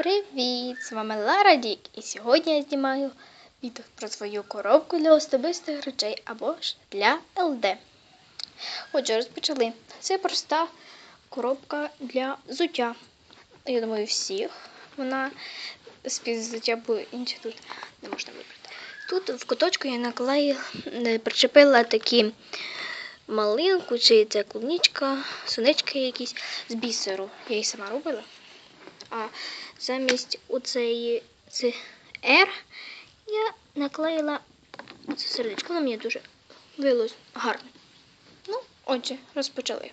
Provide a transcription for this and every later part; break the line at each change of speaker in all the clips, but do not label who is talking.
Привіт! З вами Лара Дік, і сьогодні я знімаю відео про свою коробку для особистих речей або ж для ЛД. Отже, розпочали. Це проста коробка для взуття. Я думаю, всіх. Вона з взуття, бо інші тут не можна вибрати. Тут в куточку я наклеїла, е, причепила такі малинку, чи це клубничка, сонечки якісь з бісеру. Я її сама робила. А замість оцеї це R я наклеїла оце сердечко. Воно мені дуже вилось гарно. Ну, отже, розпочали.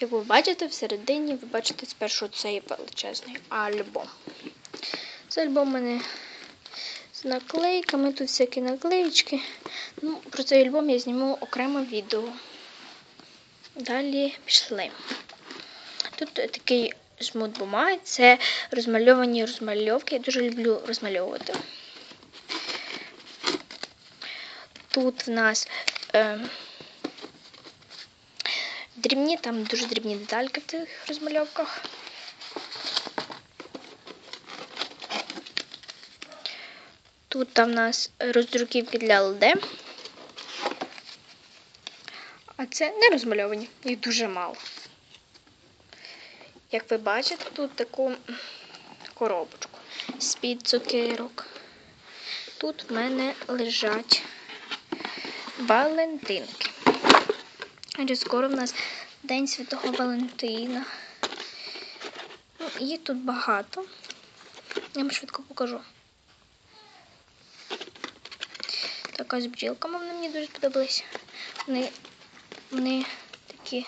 Як ви бачите, всередині ви бачите спершу цей величезний альбом. Це альбом у мене з наклейками, тут всякі наклеїчки. Ну, про цей альбом я зніму окремо відео. Далі пішли. Тут такий жмут бумаги, це розмальовані розмальовки. Я дуже люблю розмальовувати. Тут в нас е, дрібні, там дуже дрібні детальки в цих розмальовках. Тут там в нас роздруківки для ЛД. А це не розмальовані, їх дуже мало. Як ви бачите, тут таку коробочку з-під цукерок. Тут в мене лежать Валентинки. Адже скоро в нас День Святого Валентина. Ну, їх тут багато. Я вам швидко покажу. Така з бджілками вони мені дуже сподобались. Вони, вони такі,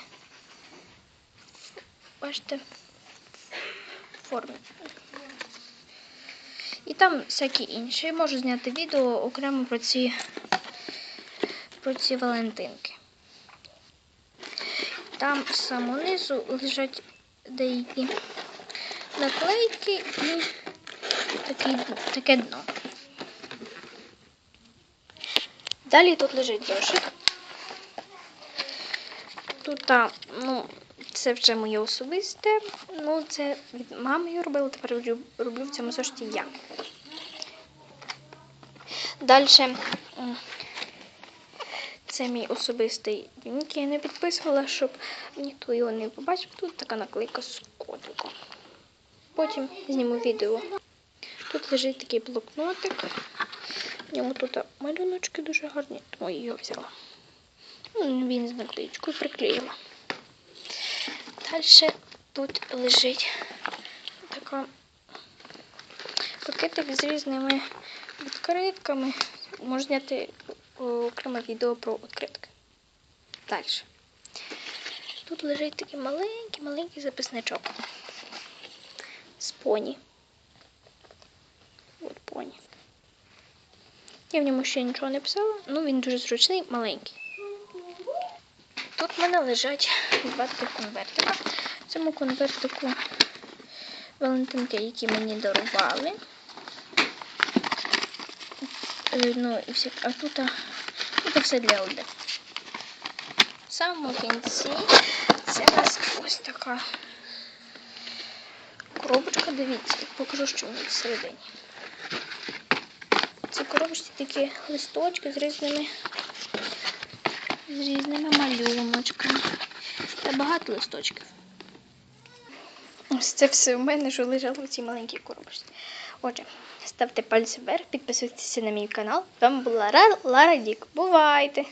бачите, в формі. І там всякі інші. Я можу зняти відео окремо про ці, про ці Валентинки. Там з самого низу лежать деякі наклейки і такий, таке дно. Далі тут лежить зошит. Тут, ну, це вже моє особисте. Ну, це від мами я робила, тепер роблю, в цьому зошиті я. Далі це мій особистий дневник. Я не підписувала, щоб ніхто його не побачив. Тут така наклейка з котиком. Потім зніму відео. Тут лежить такий блокнотик. В ньому тут малюночки дуже гарні, тому я його взяла. Ну, Він з наклеєчкою приклеїла. Далі тут лежить така пакетик з різними відкритками. Можна зняти окреме відео про відкритки. Далі. Тут лежить такий маленький-маленький записничок з поні. От поні. Я в ньому ще нічого не писала, ну він дуже зручний, маленький. Тут в мене лежать два таких конвертика. Цьому конвертику Валентинки, які мені дарували. Е, Ну, і всі, а тут це все для ЛД. В самому кінці це у нас ось така коробочка, дивіться, покажу, що в ній всередині. Це коробочці такі листочки з різними з різними малюночками. Та багато листочків. Ось це все у мене, що лежало в цій маленькій коробочці. Отже, ставте пальці вверх, підписуйтесь на мій канал. З вами була Лара Дік. Бувайте!